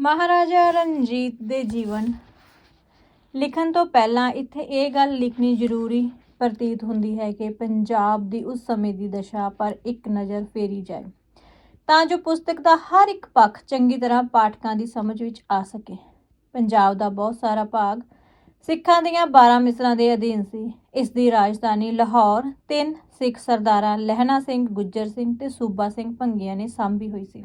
ਮਹਾਰਾਜਾ ਰਣਜੀਤ ਦੇ ਜੀਵਨ। ਲਿਖਣ ਤੋਂ ਪਹਿਲਾਂ ਇੱਥੇ ਇਹ ਗੱਲ ਲਿਖਣੀ ਜ਼ਰੂਰੀ ਪ੍ਰਤੀਤ ਹੁੰਦੀ ਹੈ ਕਿ ਪੰਜਾਬ ਦੀ ਉਸ ਸਮੇਂ ਦੀ ਦਸ਼ਾ ਪਰ ਇੱਕ ਨਜ਼ਰ ਫੇਰੀ ਜਾਏ। ਤਾਂ ਜੋ ਪੁਸਤਕ ਦਾ ਹਰ ਇੱਕ ਪੱਖ ਚੰਗੀ ਤਰ੍ਹਾਂ ਪਾਠਕਾਂ ਦੀ ਸਮਝ ਵਿੱਚ ਆ ਸਕੇ। ਪੰਜਾਬ ਦਾ ਬਹੁਤ ਸਾਰਾ ਭਾਗ ਸਿੱਖਾਂ ਦੀਆਂ 12 ਮਿਸਰਾਂ ਦੇ ਅਧੀਨ ਸੀ। ਇਸ ਦੀ ਰਾਜਧਾਨੀ ਲਾਹੌਰ, ਤਿੰਨ ਸਿੱਖ ਸਰਦਾਰਾਂ ਲਹਿਣਾ ਸਿੰਘ, ਗੁੱਜਰ ਸਿੰਘ ਤੇ ਸੂਬਾ ਸਿੰਘ ਭੰਗੀਆਂ ਨੇ ਸਾਂਭੀ ਹੋਈ ਸੀ।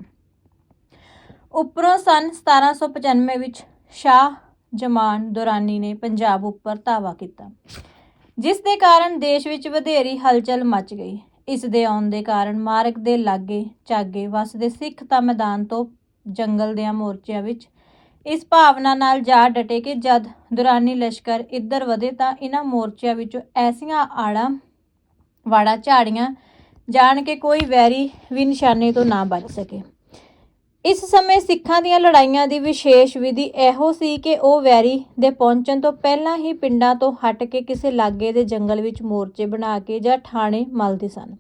ਉੱਪਰੋਂ ਸਨ 1795 ਵਿੱਚ ਸ਼ਾਹ ਜਮਾਨ ਦੁਰਾਨੀ ਨੇ ਪੰਜਾਬ ਉੱਪਰ ਧਾਵਾ ਕੀਤਾ, ਜਿਸ ਦੇ ਕਾਰਨ ਦੇਸ਼ ਵਿੱਚ ਵਧੇਰੀ ਹਲਚਲ ਮਚ ਗਈ। ਇਸ ਦੇ ਆਉਣ ਦੇ ਕਾਰਨ ਮਾਰਗ ਦੇ ਲਾਗੇ ਚਾਗੇ ਵਸਦੇ ਸਿੱਖ ਤਾਂ ਮੈਦਾਨ ਤੋਂ ਜੰਗਲ ਦੇ ਮੋਰਚਿਆਂ ਵਿੱਚ ਇਸ ਭਾਵਨਾ ਨਾਲ ਜਾ ਡਟੇ ਕਿ ਜਦ ਦੁਰਾਨੀ ਲਸ਼ਕਰ ਇੱਧਰ ਵਧੇ ਤਾਂ ਇਹਨਾਂ ਮੋਰਚਿਆਂ ਵਿੱਚੋਂ ਐਸੀਆਂ ਆੜਾਂ ਵਾੜਾ ਝਾੜੀਆਂ ਜਾਣ ਕੇ ਕੋਈ ਵੈਰੀ ਵੀ ਨਿਸ਼ਾਨੇ ਤੋਂ ਨਾ ਬਚ ਸਕੇ। ਇਸ ਸਮੇਂ ਸਿੱਖਾਂ ਦੀਆਂ ਲੜਾਈਆਂ ਦੀ ਵਿਸ਼ੇਸ਼ ਵਿਧੀ ਇਹੋ ਸੀ ਕਿ ਉਹ ਵੈਰੀ ਦੇ ਪਹੁੰਚਣ ਤੋਂ ਪਹਿਲਾਂ ਹੀ ਪਿੰਡਾਂ ਤੋਂ ਹਟ ਕੇ ਕਿਸੇ ਲਾਗੇ ਦੇ ਜੰਗਲ ਵਿੱਚ ਮੋਰਚੇ ਬਣਾ ਕੇ ਜਾਂ ਠਾਣੇ ਮਲਦੇ ਸਨ।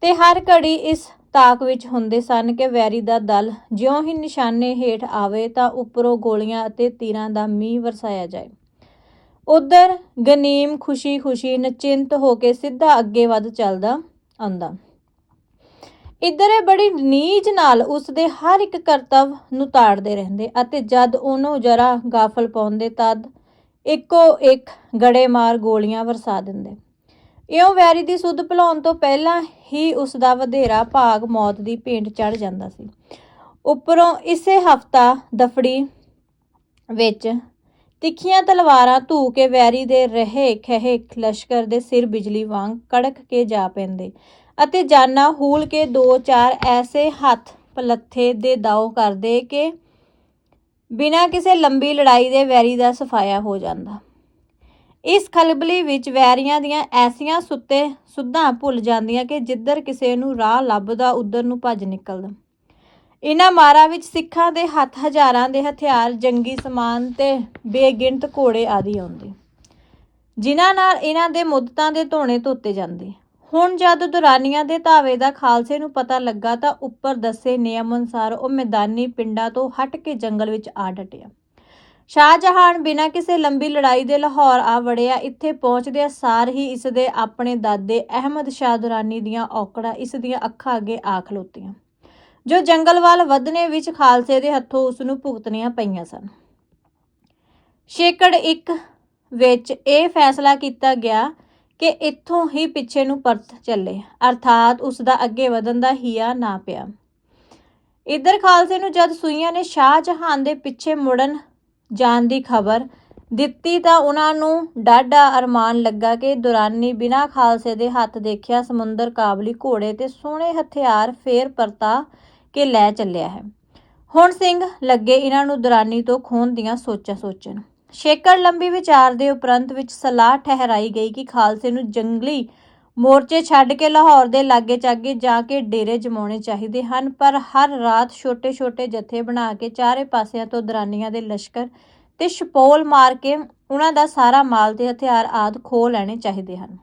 ਤੇ ਹਰ ਘੜੀ ਇਸ ਤਾਕ ਵਿੱਚ ਹੁੰਦੇ ਸਨ ਕਿ ਵੈਰੀ ਦਾ ਦਲ ਜਿਉਂ ਹੀ ਨਿਸ਼ਾਨੇ ਹੇਠ ਆਵੇ ਤਾਂ ਉੱਪਰੋਂ ਗੋਲੀਆਂ ਅਤੇ ਤੀਰਾਂ ਦਾ ਮੀਂਹ ਵਰਸਾਇਆ ਜਾਏ। ਉਧਰ ਗਨੀਮ ਖੁਸ਼ੀ-ਖੁਸ਼ੀ ਨਚਿੰਤ ਹੋ ਕੇ ਸਿੱਧਾ ਅੱਗੇ ਵੱਧ ਚੱਲਦਾ ਆਉਂਦਾ। ਇੱਧਰ ਇਹ ਬੜੀ ਨੀਜ ਨਾਲ ਉਸ ਦੇ ਹਰ ਇੱਕ ਕਰਤੱਵ ਨੂੰ ਤਾੜਦੇ ਰਹਿੰਦੇ ਅਤੇ ਜਦ ਉਹਨੂੰ ਜਰਾ ਗਾਫਲ ਪਾਉਂਦੇ ਤਦ ਇੱਕੋ ਇੱਕ ਗੜੇਮਾਰ ਗੋਲੀਆਂ ਵਰਸਾ ਦਿੰਦੇ। ਇਉਂ ਵੈਰੀ ਦੀ ਸੁੱਧ ਭੁਲਾਉਣ ਤੋਂ ਪਹਿਲਾਂ ਹੀ ਉਸ ਦਾ ਵਧੇਰਾ ਭਾਗ ਮੌਤ ਦੀ ਭੇਂਟ ਚੜ ਜਾਂਦਾ ਸੀ। ਉੱਪਰੋਂ ਇਸੇ ਹਫਤਾ ਦਫੜੀ ਵਿੱਚ ਤਿੱਖੀਆਂ ਤਲਵਾਰਾਂ ਧੂ ਕੇ ਵੈਰੀ ਦੇ ਰਹੇ ਖਹਿ ਲਸ਼ਕਰ ਦੇ ਸਿਰ ਬਿਜਲੀ ਵਾਂਗ ਕੜਕ ਕੇ ਜਾ ਪੈਂਦੇ। ਅਤੇ ਜਾਨਾ ਹੂਲ ਕੇ ਦੋ ਚਾਰ ਐਸੇ ਹੱਥ ਪਲੱਥੇ ਦੇ ਦਾਉ ਕਰਦੇ ਕਿ ਬਿਨਾਂ ਕਿਸੇ ਲੰਬੀ ਲੜਾਈ ਦੇ ਵੈਰੀ ਦਾ ਸਫਾਇਆ ਹੋ ਜਾਂਦਾ। ਇਸ ਖਲਬਲੀ ਵਿੱਚ ਵੈਰੀਆਂ ਦੀਆਂ ਐਸੀਆਂ ਸੁੱਤੇ ਸੁੱਧਾਂ ਭੁੱਲ ਜਾਂਦੀਆਂ ਕਿ ਜਿੱਧਰ ਕਿਸੇ ਨੂੰ ਰਾਹ ਲੱਭਦਾ, ਉਧਰ ਨੂੰ ਭੱਜ ਨਿਕਲਦਾ। ਇਹਨਾਂ ਮਾਰਾਂ ਵਿੱਚ ਸਿੱਖਾਂ ਦੇ ਹੱਥ, ਹਜ਼ਾਰਾਂ ਦੇ ਹਥਿਆਰ, ਜੰਗੀ ਸਮਾਨ ਤੇ ਬੇਗਿਣਤ ਘੋੜੇ ਆਦਿ ਆਉਂਦੇ। ਜਿਨ੍ਹਾਂ ਨਾਲ ਇਹਨਾਂ ਦੇ ਮੁੱਦਤਾਂ ਦੇ ਧੋਣੇ ਧੋਤੇ ਜਾਂਦੇ। ਹੁਣ ਜਦ ਦੁਰਾਨੀਆਂ ਦੇ ਧਾਵੇ ਦਾ ਖਾਲਸੇ ਨੂੰ ਪਤਾ ਲੱਗਾ ਤਾਂ ਉੱਪਰ ਦੱਸੇ ਨਿਯਮ ਅਨੁਸਾਰ ਉਹ ਮੈਦਾਨੀ ਪਿੰਡਾਂ ਤੋਂ ਹਟ ਕੇ ਜੰਗਲ ਵਿੱਚ ਆ ਡਟਿਆ। ਸ਼ਾਹਜਹਾਨ ਬਿਨਾਂ ਕਿਸੇ ਲੰਬੀ ਲੜਾਈ ਦੇ ਲਾਹੌਰ ਆ ਵੜਿਆ। ਇੱਥੇ ਪਹੁੰਚਦਿਆਂ ਸਾਰ ਹੀ ਇਸ ਦੇ ਆਪਣੇ ਦਾਦੇ ਅਹਿਮਦ ਸ਼ਾਹ ਦੁਰਾਨੀ ਦੀਆਂ ਔਕੜਾਂ ਇਸ ਦੀਆਂ ਅੱਖਾਂ ਅੱਗੇ ਆ ਖਲੋਤੀਆਂ। ਜੋ ਜੰਗਲ ਵੱਲ ਵਧਣੇ ਵਿੱਚ ਖਾਲਸੇ ਦੇ ਹੱਥੋਂ ਉਸ ਨੂੰ ਭੁਗਤਣੀਆਂ ਪਈਆਂ ਸਨ। ਸ਼ੇਕੜ ਇੱਕ ਵਿੱਚ ਇਹ ਫੈਸਲਾ ਕੀਤਾ ਗਿਆ ਕਿ ਇੱਥੋਂ ਹੀ ਪਿੱਛੇ ਨੂੰ ਪਰਤ ਚੱਲੇ, ਅਰਥਾਤ ਉਸ ਦਾ ਅੱਗੇ ਵਧਣ ਦਾ ਹੀਆ ਨਾ ਪਿਆ। ਇੱਧਰ ਖਾਲਸੇ ਨੂੰ ਜਦ ਸੂਈਆਂ ਨੇ ਸ਼ਾਹ ਜਹਾਨ ਦੇ ਪਿੱਛੇ ਮੁੜਨ ਜਾਣ ਦੀ ਖਬਰ ਦਿੱਤੀ ਤਾਂ ਉਹਨਾਂ ਨੂੰ ਡਾਢਾ ਅਰਮਾਨ ਲੱਗਾ ਕਿ ਦੁਰਾਨੀ ਬਿਨਾਂ ਖਾਲਸੇ ਦੇ ਹੱਥ ਦੇਖਿਆ ਸਮੁੰਦਰ ਕਾਬਲੀ ਘੋੜੇ ਤੇ ਸੋਹਣੇ ਹਥਿਆਰ ਫੇਰ ਪਰਤਾ ਕੇ ਲੈ ਚੱਲਿਆ ਹੈ। ਹੁਣ ਸਿੰਘ ਲੱਗੇ ਇਹਨਾਂ ਨੂੰ ਦੁਰਾਨੀ ਤੋਂ ਖੋਣ ਦੀਆਂ ਸੋਚਾਂ ਸੋਚਣ ਸ਼ੇਕੜ ਲੰਬੀ ਵਿਚਾਰ ਦੇ ਉਪਰੰਤ ਵਿੱਚ ਸਲਾਹ ਠਹਿਰਾਈ ਗਈ ਕਿ ਖਾਲਸੇ ਨੂੰ ਜੰਗਲੀ ਮੋਰਚੇ ਛੱਡ ਕੇ ਲਾਹੌਰ ਦੇ ਲਾਗੇ ਚਾਗੇ ਜਾ ਕੇ ਡੇਰੇ ਜਮਾਉਣੇ ਚਾਹੀਦੇ ਹਨ, ਪਰ ਹਰ ਰਾਤ ਛੋਟੇ-ਛੋਟੇ ਜਥੇ ਬਣਾ ਕੇ ਚਾਰੇ ਪਾਸਿਆਂ ਤੋਂ ਦਰਾਨੀਆਂ ਦੇ ਲਸ਼ਕਰ ਤੇ ਛਪੋਲ ਮਾਰ ਕੇ ਉਹਨਾਂ ਦਾ ਸਾਰਾ ਮਾਲ ਤੇ ਹਥਿਆਰ ਆਦ ਖੋ ਲੈਣੇ ਚਾਹੀਦੇ ਹਨ।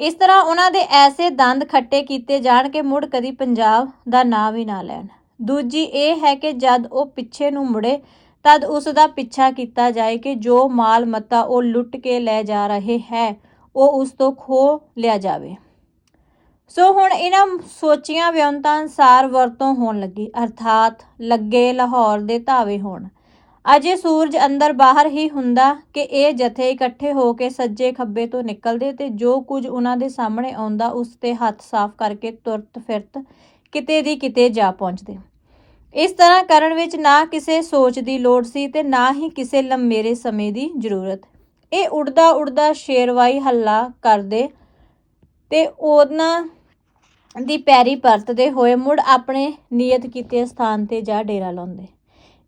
ਇਸ ਤਰ੍ਹਾਂ ਉਹਨਾਂ ਦੇ ਐਸੇ ਦੰਦ ਖੱਟੇ ਕੀਤੇ ਜਾਣ ਕਿ ਮੁੜ ਕਦੀ ਪੰਜਾਬ ਦਾ ਨਾਂ ਵੀ ਨਾ ਲੈਣ। ਦੂਜੀ ਇਹ ਹੈ ਕਿ ਜਦ ਉਹ ਪਿੱਛੇ ਨੂੰ ਮੁੜੇ ਤਦ ਉਸ ਦਾ ਪਿੱਛਾ ਕੀਤਾ ਜਾਏ ਕਿ ਜੋ ਮਾਲ ਮਤਾ ਉਹ ਲੁੱਟ ਕੇ ਲੈ ਜਾ ਰਹੇ ਹੈ, ਉਹ ਉਸ ਤੋਂ ਖੋ ਲਿਆ ਜਾਵੇ। ਸੋ ਹੁਣ ਇਹਨਾਂ ਸੋਚੀਆਂ ਵਿਉਂਤਾਂ ਅਨਸਾਰ ਵਰਤੋਂ ਹੋਣ ਲੱਗੀ, ਅਰਥਾਤ ਲੱਗੇ ਲਾਹੌਰ ਦੇ ਧਾਵੇ ਹੋਣ। ਅਜੇ ਸੂਰਜ ਅੰਦਰ ਬਾਹਰ ਹੀ ਹੁੰਦਾ ਕਿ ਇਹ ਜਥੇ ਇਕੱਠੇ ਹੋ ਕੇ ਸੱਜੇ ਖੱਬੇ ਤੋਂ ਨਿਕਲਦੇ ਤੇ ਜੋ ਕੁਝ ਉਹਨਾਂ ਦੇ ਸਾਹਮਣੇ ਆਉਂਦਾ ਉਸ ਤੇ ਹੱਥ ਸਾਫ਼ ਕਰਕੇ ਤੁਰਤ ਫਿਰਤ ਕਿਤੇ ਦੀ ਕਿਤੇ ਜਾ ਪਹੁੰਚਦੇ। ਇਸ ਤਰ੍ਹਾਂ ਕਰਨ ਵਿੱਚ ਨਾ ਕਿਸੇ ਸੋਚ ਦੀ ਲੋੜ ਸੀ ਤੇ ਨਾ ਹੀ ਕਿਸੇ ਲੰਮੇਰੇ ਸਮੇਂ ਦੀ ਜ਼ਰੂਰਤ। ਇਹ ਉੜਦਾ ਉੜਦਾ ਸ਼ੇਰਵਾਈ ਹੱਲਾ ਕਰਦੇ ਤੇ ਉਹਨਾਂ ਦੀ ਪੈਰੀ ਪਰਤਦੇ ਹੋਏ ਮੁੜ ਆਪਣੇ ਨਿਯਤ ਕੀਤੇ ਸਥਾਨ ਤੇ ਜਾ ਡੇਰਾ ਲਾਉਂਦੇ।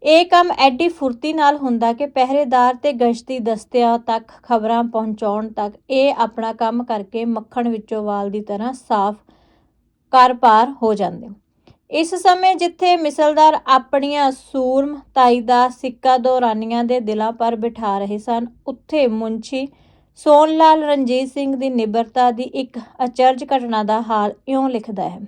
ਇਹ ਕੰਮ ਐਡੀ ਫੁਰਤੀ ਨਾਲ ਹੁੰਦਾ ਕਿ ਪਹਿਰੇਦਾਰ ਤੇ ਗਸ਼ਤੀ ਦਸਤਿਆਂ ਤੱਕ ਖਬਰਾਂ ਪਹੁੰਚਾਉਣ ਤੱਕ ਇਹ ਆਪਣਾ ਕੰਮ ਕਰਕੇ ਮੱਖਣ ਵਿੱਚੋਂ ਵਾਲ ਦੀ ਤਰ੍ਹਾਂ ਸਾਫ਼ ਕਰ ਪਾਰ ਹੋ ਜਾਂਦੇ। ਇਸ ਸਮੇਂ ਜਿੱਥੇ ਮਿਸਲਦਾਰ ਆਪਣੀਆਂ ਸੂਰਮ ਤਾਈ ਦਾ ਸਿੱਕਾ ਦੌਰਾਨੀਆਂ ਦੇ ਦਿਲਾਂ ਪਰ ਬਿਠਾ ਰਹੇ ਸਨ, ਉੱਥੇ ਮੁੰਸ਼ੀ ਸੋਨ ਲਾਲ ਰਣਜੀਤ ਸਿੰਘ ਦੀ ਨਿਬਰਤਾ ਦੀ ਇੱਕ ਅਚਰਜ ਘਟਨਾ ਦਾ ਹਾਲ ਇਉਂ ਲਿਖਦਾ ਹੈ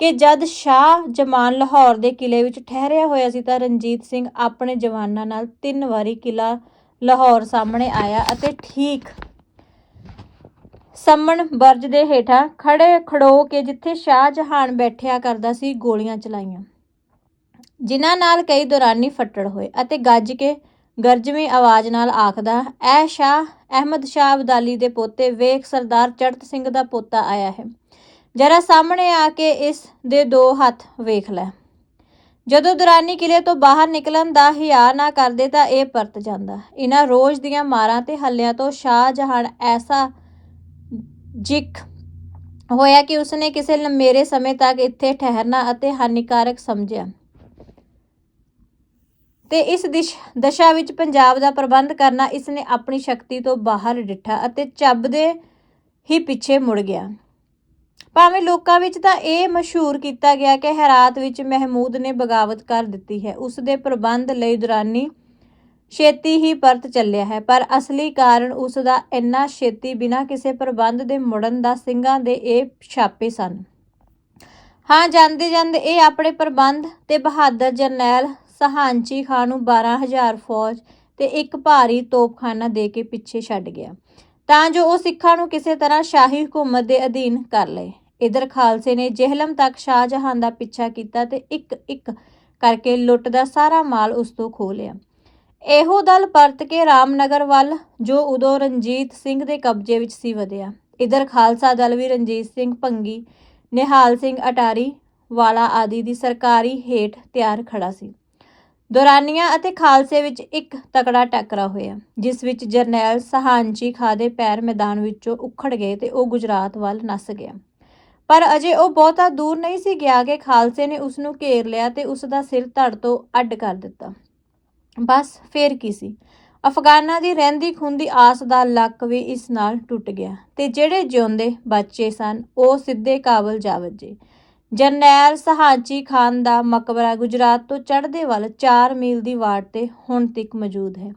ਕਿ ਜਦ ਸ਼ਾਹ ਜਮਾਨ ਲਾਹੌਰ ਦੇ ਕਿਲੇ ਵਿੱਚ ਠਹਿਰਿਆ ਹੋਇਆ ਸੀ ਤਾਂ ਰਣਜੀਤ ਸਿੰਘ ਆਪਣੇ ਜਵਾਨਾਂ ਨਾਲ ਤਿੰਨ ਵਾਰੀ ਕਿਲਾ ਲਾਹੌਰ ਸਾਹਮਣੇ ਆਇਆ ਅਤੇ ਠੀਕ ਸੰਮਣ ਬਰਜ ਦੇ ਹੇਠਾਂ ਖੜੇ ਖੜੋ ਕੇ ਜਿੱਥੇ ਸ਼ਾਹ ਜਹਾਨ ਬੈਠਿਆ ਕਰਦਾ ਸੀ, ਗੋਲੀਆਂ ਚਲਾਈਆਂ। ਜਿਨ੍ਹਾਂ ਨਾਲ ਕਈ ਦੌਰਾਨੀ ਫੱਟੜ ਹੋਏ ਅਤੇ ਗੱਜ ਕੇ ਗਰਜਵੀਂ ਆਵਾਜ਼ ਨਾਲ ਆਖਦਾ, ਐ ਸ਼ਾਹ, ਅਹਿਮਦ ਸ਼ਾਹ ਅਬਦਾਲੀ ਦੇ ਪੋਤੇ ਵੇਖ ਸਰਦਾਰ ਚੜਤ ਸਿੰਘ ਦਾ ਪੋਤਾ ਆਇਆ ਹੈ। ਜਰਾ ਸਾਹਮਣੇ ਆ ਕੇ ਇਸ ਦੇ ਦੋ ਹੱਥ ਵੇਖ ਲੈ। ਜਦੋਂ ਦੁਰਾਨੀ ਕਿਲੇ ਤੋਂ ਬਾਹਰ ਨਿਕਲਣ ਦਾ ਹਿਆ ਨਾ ਕਰਦੇ ਤਾਂ ਇਹ ਪਰਤ ਜਾਂਦਾ। ਇਹਨਾਂ ਰੋਜ਼ ਦੀਆਂ ਮਾਰਾਂ ਤੇ ਹੱਲਿਆਂ ਤੋਂ ਸ਼ਾਹ ਜਹਾਨ ਐਸਾ ਜਿਕ। ਹੋਇਆ ਕਿ ਉਸਨੇ ਕਿਸੇ ਲੰਮੇਰੇ ਸਮੇਂ ਤੱਕ ਇੱਥੇ ਠਹਿਰਨਾ ਅਤੇ ਹਾਨੀਕਾਰਕ ਸਮਝਿਆ। ਤੇ ਇਸ ਦਿਸ਼, ਦਸ਼ਾ ਵਿੱਚ ਪੰਜਾਬ ਦਾ ਪ੍ਰਬੰਧ ਕਰਨਾ ਇਸਨੇ ਆਪਣੀ ਸ਼ਕਤੀ ਤੋਂ ਬਾਹਰ ਡਿੱਠਾ ਅਤੇ ਚੱਬਦੇ ਹੀ ਪਿੱਛੇ ਮੁੜ ਗਿਆ। ਭਾਵੇਂ ਲੋਕਾਂ ਵਿੱਚ ਤਾਂ ਇਹ ਮਸ਼ਹੂਰ ਕੀਤਾ ਗਿਆ ਕਿ ਹੈਰਾਤ ਵਿੱਚ ਮਹਿਮੂਦ ਨੇ ਬਗਾਵਤ ਕਰ ਦਿੱਤੀ ਹੈ। ਉਸ ਦੇ ਪ੍ਰਬੰਧ ਲਈ ਦੁਰਾਨੀ ਛੇਤੀ ਹੀ ਪਰਤ ਚੱਲਿਆ ਹੈ, ਪਰ ਅਸਲੀ ਕਾਰਨ ਉਸ ਦਾ ਇੰਨਾ ਛੇਤੀ ਬਿਨਾਂ ਕਿਸੇ ਪ੍ਰਬੰਧ ਦੇ ਮੁੜਨ ਦਾ ਸਿੰਘਾਂ ਦੇ ਇਹ ਛਾਪੇ ਸਨ। ਹਾਂ, ਜਾਂਦੇ ਜਾਂਦੇ ਇਹ ਆਪਣੇ ਪ੍ਰਬੰਧ ਤੇ ਬਹਾਦਰ ਜਰਨੈਲ ਸਹਾਂਚੀ ਖਾਨ ਨੂੰ 12000 ਫੌਜ ਤੇ ਇੱਕ ਭਾਰੀ ਤੋਪਖਾਨਾ ਦੇ ਕੇ ਪਿੱਛੇ ਛੱਡ ਗਿਆ। ਤਾਂ ਜੋ ਉਹ ਸਿੱਖਾਂ ਨੂੰ ਕਿਸੇ ਤਰ੍ਹਾਂ ਸ਼ਾਹੀ ਹਕੂਮਤ ਦੇ ਅਧੀਨ ਕਰ ਲਏ। ਇਧਰ ਖਾਲਸੇ ਨੇ ਜਿਹਲਮ ਤੱਕ ਸ਼ਾਹਜਹਾਨ ਦਾ ਪਿੱਛਾ ਕੀਤਾ ਤੇ ਇੱਕ ਇੱਕ ਕਰਕੇ ਲੁੱਟ ਦਾ ਸਾਰਾ ਮਾਲ ਉਸ ਤੋਂ ਖੋਹ ਲਿਆ। ਇਹੋ ਦਲ ਪਰਤ ਕੇ ਰਾਮਨਗਰ ਵੱਲ, ਜੋ ਉਦੋਂ ਰਣਜੀਤ ਸਿੰਘ ਦੇ ਕਬਜ਼ੇ ਵਿੱਚ ਸੀ ਵਧਿਆ। ਇਧਰ ਖਾਲਸਾ ਦਲ ਵੀ ਰਣਜੀਤ ਸਿੰਘ, ਭੰਗੀ, ਨਿਹਾਲ ਸਿੰਘ ਅਟਾਰੀ ਵਾਲਾ ਆਦਿ ਦੀ ਸਰਕਾਰੀ ਹੇਠ ਤਿਆਰ ਖੜਾ ਸੀ। ਦੌਰਾਨੀਆਂ ਅਤੇ ਖਾਲਸੇ ਵਿੱਚ ਇੱਕ ਤਕੜਾ ਟੱਕਰਾ ਹੋਇਆ, ਜਿਸ ਵਿੱਚ ਜਰਨੈਲ ਸਹਾਂਚੀ ਖਾ ਦੇ ਪੈਰ ਮੈਦਾਨ ਵਿੱਚੋਂ ਉਖੜ ਗਏ ਤੇ ਉਹ ਗੁਜਰਾਤ ਵੱਲ ਨੱਸ ਗਿਆ। ਪਰ ਅਜੇ ਉਹ ਬਹੁਤਾ ਦੂਰ ਨਹੀਂ ਸੀ ਗਿਆ ਕਿ ਖਾਲਸੇ ਨੇ ਉਸ ਨੂੰ ਘੇਰ ਲਿਆ ਤੇ ਉਸ ਦਾ ਸਿਰ ਧੜ ਤੋਂ ਅੱਡ ਕਰ ਦਿੱਤਾ। ਬਸ ਫੇਰ ਕੀ ਸੀ? ਅਫਗਾਨਾਂ ਦੀ ਰਹਿੰਦੀ ਖੁੰਦੀ ਆਸ ਦਾ ਲੱਕ ਵੀ ਇਸ ਨਾਲ ਟੁੱਟ ਗਿਆ ਤੇ ਜਿਹੜੇ ਜਿਉਂਦੇ ਬੱਚੇ ਸਨ, ਉਹ ਸਿੱਧੇ ਕਾਬਲ ਜਾ ਵੱਜੇ। ਜਰਨੈਲ ਸਹਾਂਚੀ ਖਾਨ ਦਾ ਮਕਬਰਾ ਗੁਜਰਾਤ ਤੋਂ ਚੜ੍ਹਦੇ ਵੱਲ 4 ਮੀਲ ਦੀ ਵਾਟ ਤੇ ਹੁਣ ਤੱਕ ਮੌਜੂਦ ਹੈ।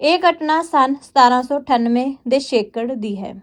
ਇਹ ਘਟਨਾ ਸਨ 1798 ਦੇ ਛੇਕੜ ਦੀ ਹੈ।